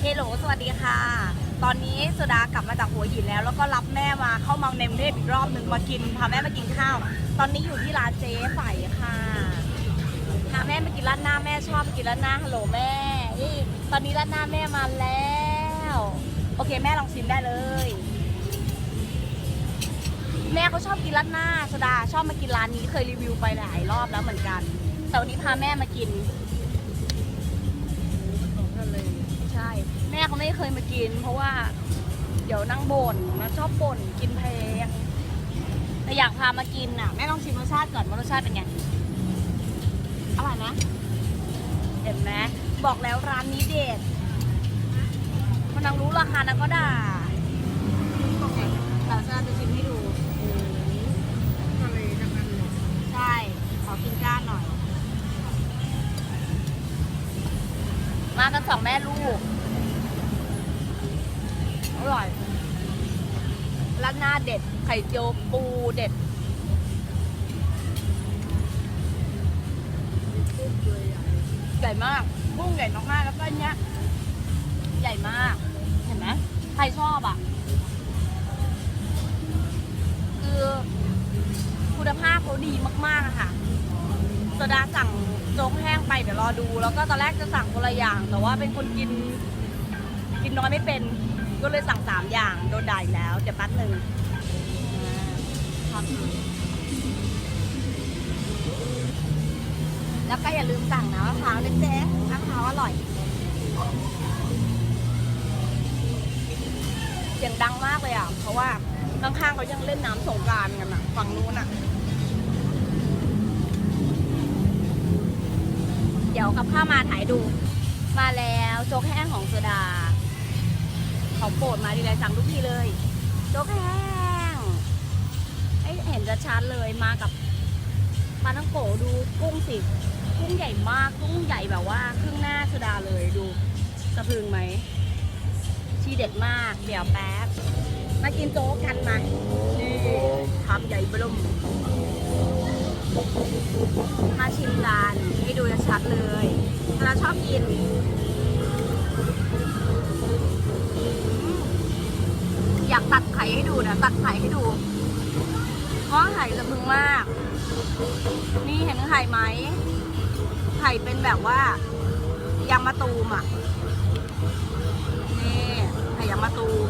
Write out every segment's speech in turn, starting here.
เฮลโหลสวัสดีค่ะ ตอนนี้สุดากลับมาจากหัวหินแล้ว แล้วก็รับแม่มาเข้ามาในกรุงเทพอีกรอบหนึ่งมากินพาแม่มากินข้าว ตอนนี้อยู่ที่ร้านเจ๊ใสค่ะพาแม่มากินร้านหน้าแม่ชอบกินร้านหน้าฮัลโหลแม่นี่ตอนนี้ร้านหน้าแม่มาแล้ว โอเคแม่ลองชิมได้เลย แม่เขาชอบกินร้านหน้าสุดาชอบมากินร้านนี้เคยรีวิวไปหลายรอบแล้วเหมือนกันแต่วันนี้พาแม่มากิน แม่เขาไม่เคยมากิน เพราะว่า เดี๋ยวนั่งบ่นนะชอบบ่นกินแพงแต่อยากพามากินน่ะแม่ลองชิมรสชาติก่อนว่ารสชาติเป็นไงอร่อยนะเห็นไหมบอกแล้วร้านนี้เด็ดมันนังรู้ราคานางก็ด่าบอกไงแต่จะจะชิมให้ดูทะเลทั้งนั้นเลยใช่ ขอกินก้านหน่อย มากันสองแม่ลูก อร่อยร้าน หน้าเด็ด ไข่เจียวปูเด็ด ใหญ่มากกุ้งใหญ่มากๆแล้วก็เนี้ย ใหญ่มาก เห็นไหมใครชอบอะ คือคุณภาพเขาดีมากๆอะค่ะโซดาสั่งโจ๊กแห้งไปเดี๋ยวรอดู แล้วก็ตอนแรกจะสั่งคนละอย่าง แต่ว่าเป็นคนกิน กินน้อยไม่เป็น ก็เลยสั่งสามอย่างโดนด่าอีกแล้ว เดี๋ยวแป๊บหนึ่งอ่าแล้วก็อย่าลืมสั่งนะมะพร้าวเล็กๆมะพร้าวอร่อย เสียงดังมากเลยอะ เพราะว่าข้างๆเขายังเล่นน้ำสงกรารกันอะ ฝั่งนู้นอะ เดี๋ยวกับข้าวมาถ่ายดู มาแล้วโจ๊กแห้งของโซดา ของโปรดมาดีเลยสั่งทุกทีเลยโจ๊กแห้งเห็นจะชัดเลยมากับปลาทั้งโกดูกุ้งสิกุ้งใหญ่มากกุ้งใหญ่แบบว่าครึ่งหน้าโซดาเลยดูสะพึงไหมทีเด็ดมาก เดี๋ยวแป๊บ มากินโจ๊กกันมานี่ทำใหญ่เบลุ่มมาชิมกันให้ดูชัดเลยเราชอบกินากตัดไข่ให้ดูนะตัดไข่ให้ดูเพราะไข่จะพึงมาก นี่เห็นไข่ไหมไข่เป็นแบบว่ายางมะตูมอะนี่ไข่ยางมะตูม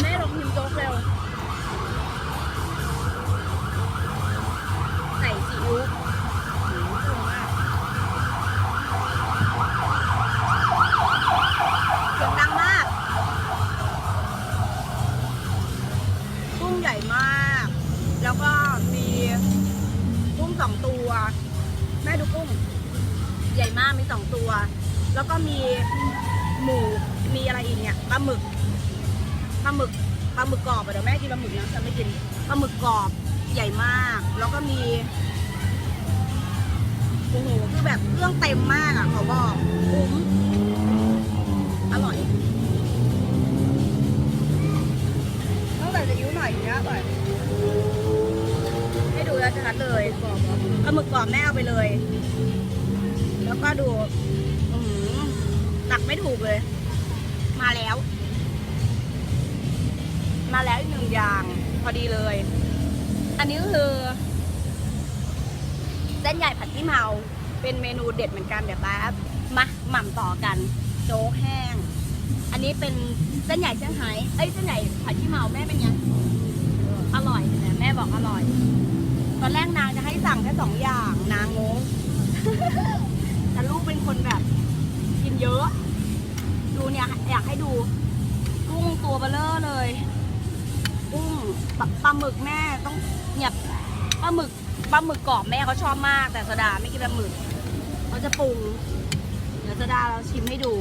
แม่ลองพิมพ์โจ๊กเร็ว ใส่ซีอิ๊วหืมปรุงมากเสียงดังมาก กุ้งใหญ่มาก แล้วก็มีกุ้งสองตัว แม่ดูกุ้ง ใหญ่มากมีสองตัว แล้วก็มีหมูมีอะไรอีกเนี่ยปลาหมึกปลาหมึกปลาหมึกกรอบอะเดี๋ยวแม่กินปลาหมึกนะจะไม่กินปลาหมึกกรอบใหญ่มาก แล้วก็มีโอ้โหคือแบบเครื่องเต็มมากอะเขาบอกคุ้มอร่อย องใส่ซีอิ๊วหน่อยอย่างเงี้ยอร่อยให้ดูแล้วชัดเลยกรอบปลาหมึกกรอบแม่เอาไปเลย แล้วก็ดูหือตักไม่ถูกเลย มาแล้ว มาแล้วอีกหนึ่งอย่างพอดีเลย อันนี้ก็คือเส้นใหญ่ผัดขี้เมา เป็นเมนูเด็ดเหมือนกันเดี๋ยวแป๊บมาหม่ำต่อกัน โจ๊กแห้ง อันนี้เป็นเส้นใหญ่เซี่ยงไฮ้เอ้ยเส้นใหญ่ผัดขี้เมาแม่เป็นไงอร่อยแม่บอกอร่อย ตอนแรกนางจะให้สั่งแค่สองอย่างนางงงแต่ลูกเป็นคนแบบ กินเยอะ ดูเนี่ยอยากให้ดูกุ้งตัวเบลเลอร์เลยกุ้งปลาหมึกแม่ต้องเนี่ยปลาหมึกปลาหมึกกรอบแม่เขาชอบมาก แต่สดาไม่กินปลาหมึกเขาจะปรุง เดี๋ยวสดาเราชิมให้ดู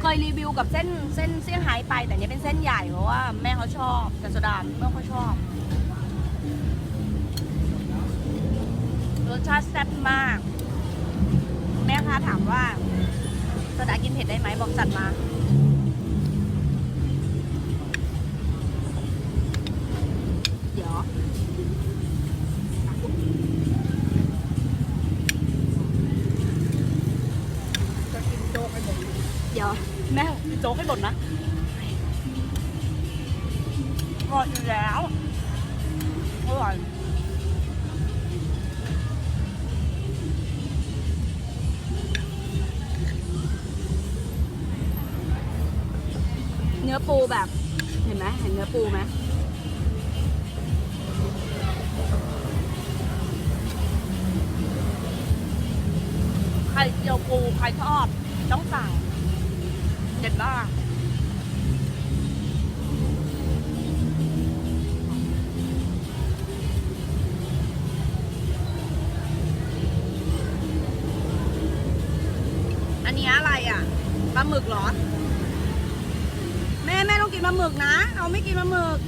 เคยรีวิวกับเส้นเส้นเซี่ยงไฮ้ไป แต่เนี้ยเป็นเส้นใหญ่เพราะว่าแม่เขาชอบแต่สดาไม่ค่อยชอบ รสชาติแซ่บมาก แม่ค้าถามว่าสดากินเผ็ดได้ไหมบอกจัดมา เดี๋ยว โจ๊ก ให้หมดนะอร่อยอยู่แล้วอร่อยเนื้อปูแบบ เห็นไหมเห็นเนื้อปูไหม นนี้อะไรอะปลาหมึกเหรอ แม่แม่ต้องกินปลาหมึกนะ เราไม่กินปลาหมึก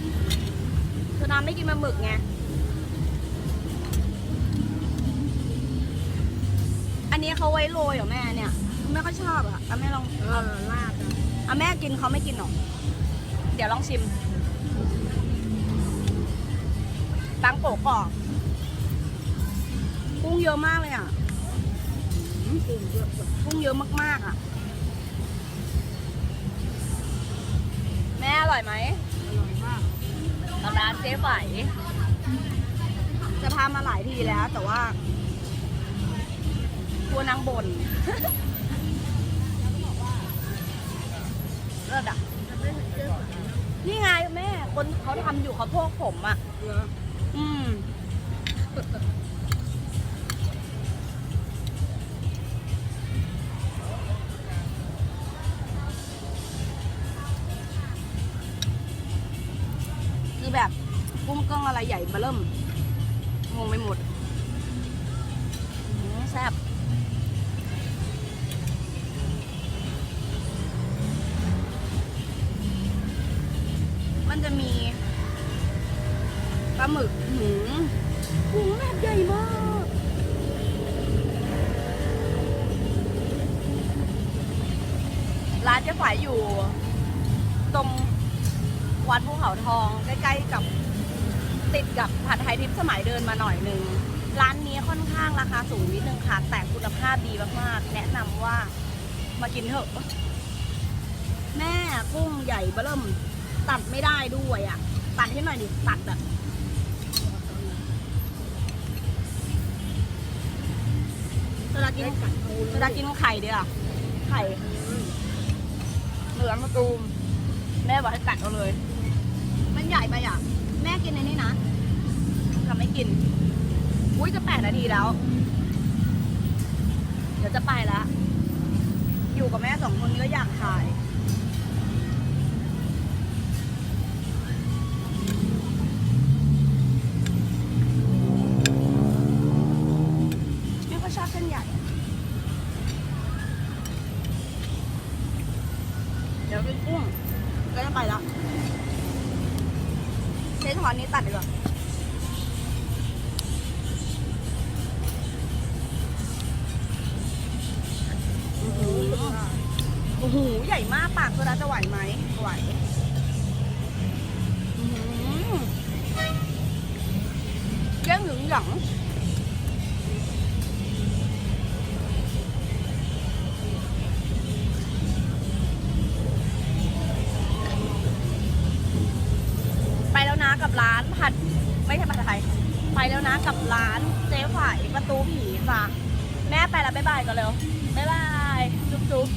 เธอน้ำไม่กินปลาหมึกไง อันนี้เขาไว้โรยเหรอแม่เนี่ยไม่ค่อยชอบอะอะแม่ลองเออลาดอะอะแม่กินเขาไม่กินหรอก เดี๋ยวลองชิมตังโปะก่อนกุ้งเยอะมากเลยอะ อืมปรุงเยอะแบบกุ้งเยอะมากๆอะ แม่อร่อยไหมอร่อยมากกับร้านเจ๊ไฝจะพามาหลายทีแล้ว แต่ว่าทัวนางบนเลิศอะจะไม่เยอะกว่านั้นนี่ไงแม่ คนเขาทำอยู่เขาโพกผมอะอืม กุ้งเกิ้งอะไรใหญ่มาเริ่มงงไปหมดแซ่บมันจะมีปลาหมึกหืมกุ้งแบบใหญ่มากร้านเจ๊ฝ่ายอยู่ ตรงวัดภูเขาทอง ใกล้ๆกับ ติดกับผัดไทยทิพย์สมัยเดินมาหน่อยหนึ่งร้านนี้ค่อนข้างราคาสูงนิดนึงค่ะ แต่คุณภาพดีมากๆ แนะนำว่ามากินเถอะ แม่กุ้งใหญ่เบิ่มตัดไม่ได้ด้วยอะ ตัดให้หน่อยดิตัดแบบเวลากินได้กัดเอาเลยเวลากินไข่เดียวไข่เหลืองมะตูม แม่บอกให้กัดเอาเลย มันใหญ่ไปอะ ม่กินในนี้นะทำไม่กิน อุ้ยจะแปดนาทีแล้ว เดี๋ยวจะไปแล้วอยู่กับแม่สองคนก็อยากถ่าย ช้ช้อนนี้ตัดดีกว่าอื้อหือโอ้โหใหญ่มากปากโซดาจะไหวไหมไหวอื้อหือเกี้ยงหึงหยอง ไปแล้วนะกับร้านเจ๊ฝ่ายประตูผีค่ะแม่ไปแล้วบ๊ายบายก่อนเร็วบ๊ายบายจุ๊บ